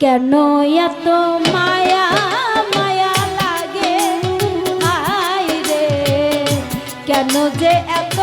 কেন এত মায়া মায়া লাগে? আয় রে কেন যে এত